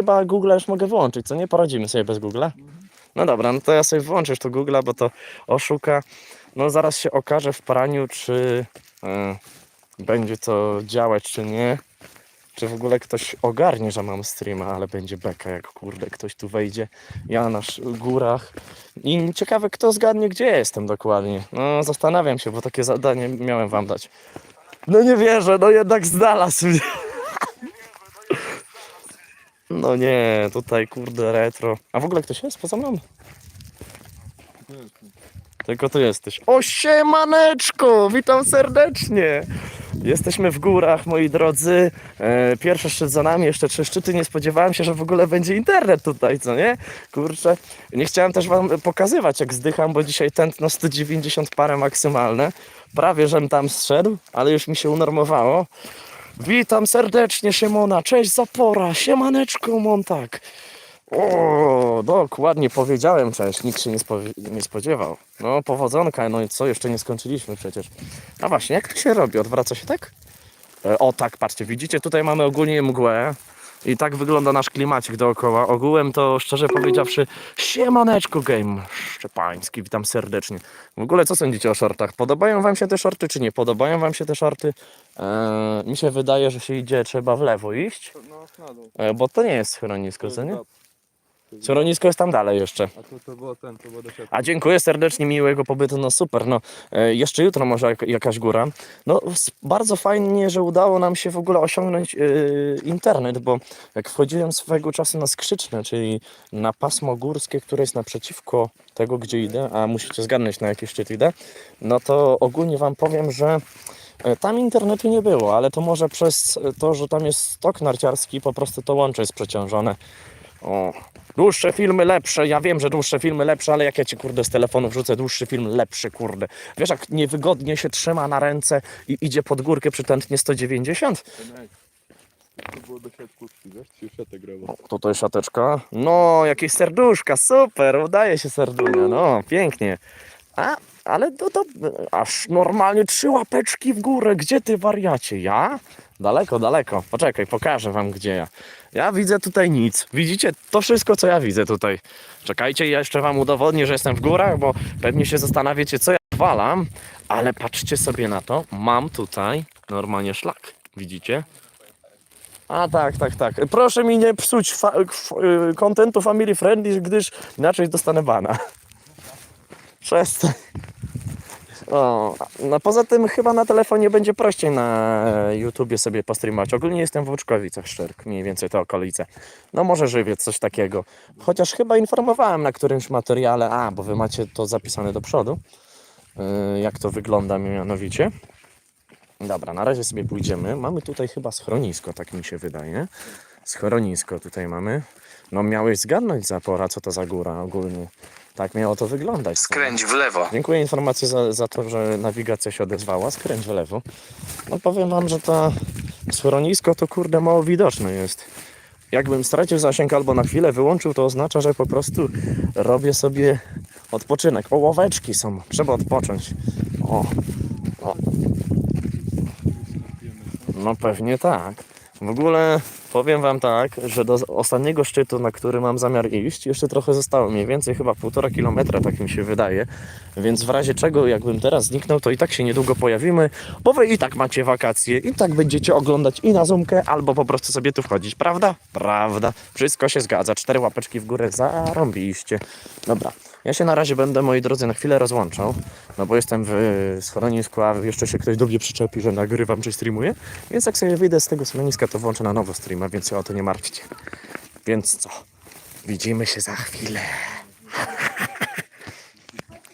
chyba Google już mogę wyłączyć, co nie? Poradzimy sobie bez Google'a. No dobra, no to ja sobie włączę już to Google'a, bo to oszuka. No zaraz się okaże w praniu, czy e, będzie to działać, czy nie. Czy w ogóle ktoś ogarnie, że mam streama, ale będzie beka, jak kurde ktoś tu wejdzie. Ja na górach. I ciekawe, kto zgadnie, gdzie ja jestem dokładnie. No, zastanawiam się, bo takie zadanie miałem wam dać. No nie wierzę, no jednak znalazł mnie. No nie, tutaj kurde retro. A w ogóle ktoś jest poza mną? Tylko ty jesteś. O siemaneczko, witam serdecznie. Jesteśmy w górach, moi drodzy. E, pierwszy szczyt za nami, jeszcze trzy szczyty. Nie spodziewałem się, że w ogóle będzie internet tutaj, co nie? Kurczę. Nie chciałem też wam pokazywać, jak zdycham, bo dzisiaj tętno 190 parę maksymalne. Prawie, żem tam zszedł, ale już mi się unormowało. Witam serdecznie, Siemona. Cześć, Zapora. Siemaneczko, Montak. O, dokładnie powiedziałem, cześć. Nikt się nie, nie spodziewał. No, powodzonka, no i co? Jeszcze nie skończyliśmy przecież. A właśnie, jak to się robi? Odwraca się tak? E, o tak, patrzcie, widzicie, tutaj mamy ogólnie mgłę. I tak wygląda nasz klimacik dookoła. Ogółem to szczerze powiedziawszy, siemaneczko game szczepański, witam serdecznie. W ogóle co sądzicie o shortach? Podobają wam się te shorty, czy nie? Podobają wam się te shorty? E, mi się wydaje, że się idzie, trzeba w lewo iść, No, na dół. e, bo to nie jest schronisko, co nie? Brat. Schronisko jest tam dalej jeszcze. A to, to było ten, to było do. A dziękuję serdecznie, miłego pobytu, no super, no e, jeszcze jutro może jak, jakaś góra. No s- bardzo fajnie, że udało nam się w ogóle osiągnąć e, internet, bo jak wchodziłem swego czasu na Skrzyczne, czyli na pasmo górskie, które jest naprzeciwko tego, gdzie idę, a musicie zgadnąć na jaki szczyt idę, no to ogólnie wam powiem, że e, tam internetu nie było, ale to może przez to, że tam jest stok narciarski, po prostu to łącze jest przeciążone. O, dłuższe filmy lepsze. Ja wiem, że dłuższe filmy lepsze, ale jak ja ci kurde z telefonu wrzucę dłuższy film lepszy, kurde. Wiesz, jak niewygodnie się trzyma na ręce i idzie pod górkę przy tętnie 190? Ten, ej, To było do siatkówki, wiesz? Ci grało. O, tutaj szateczka. No, jakieś serduszka, super, udaje się serdunia, no, pięknie. A, ale to, to aż normalnie trzy łapeczki w górę. Gdzie ty wariacie? Ja? Daleko, daleko. Poczekaj, pokażę wam gdzie ja. Ja widzę tutaj nic. Widzicie to wszystko, co ja widzę tutaj. Czekajcie, ja jeszcze wam udowodnię, że jestem w górach, bo pewnie się zastanawiacie, co ja walam. Ale patrzcie sobie na to. Mam tutaj normalnie szlak. Widzicie? A tak, tak, tak. Proszę mi nie psuć fa- y, kontentu family friendly, gdyż inaczej dostanę bana. Przestań. O, no poza tym chyba na telefonie będzie prościej na YouTubie sobie postreamować. Ogólnie jestem w Łuczkowicach, Szczerk, mniej więcej te okolice. No może żywiec, coś takiego. Chociaż chyba informowałem na którymś materiale, a, bo wy macie to zapisane do przodu, yy, jak to wygląda mianowicie. Dobra, na razie sobie pójdziemy. Mamy tutaj chyba schronisko, tak mi się wydaje. Schronisko tutaj mamy. No miałeś zgadnąć zapora, co to za góra ogólnie. Tak miało to wyglądać. Skręć w lewo. Dziękuję informacji za, za to, że nawigacja się odezwała. Skręć w lewo. No powiem wam, że to schronisko to kurde mało widoczne jest. Jakbym stracił zasięg albo na chwilę wyłączył, to oznacza, że po prostu robię sobie odpoczynek. O, ławeczki są. Trzeba odpocząć. O, o. No pewnie tak. W ogóle powiem wam tak, że do ostatniego szczytu, na który mam zamiar iść, jeszcze trochę zostało. Mniej więcej chyba półtora kilometra, tak mi się wydaje. Więc w razie czego, jakbym teraz zniknął, to i tak się niedługo pojawimy, bo wy i tak macie wakacje, i tak będziecie oglądać i na zoomkę, albo po prostu sobie tu wchodzić, prawda? Prawda. Wszystko się zgadza. Cztery łapeczki w górę, zarąbiście. Dobra. Ja się na razie będę, moi drodzy, na chwilę rozłączał, no bo jestem w y, schronisku, a jeszcze się ktoś do mnie przyczepi, że nagrywam czy streamuję. Więc jak sobie wyjdę z tego schroniska, to włączę na nowo streama, więc się o to nie martwcie. Więc co? Widzimy się za chwilę.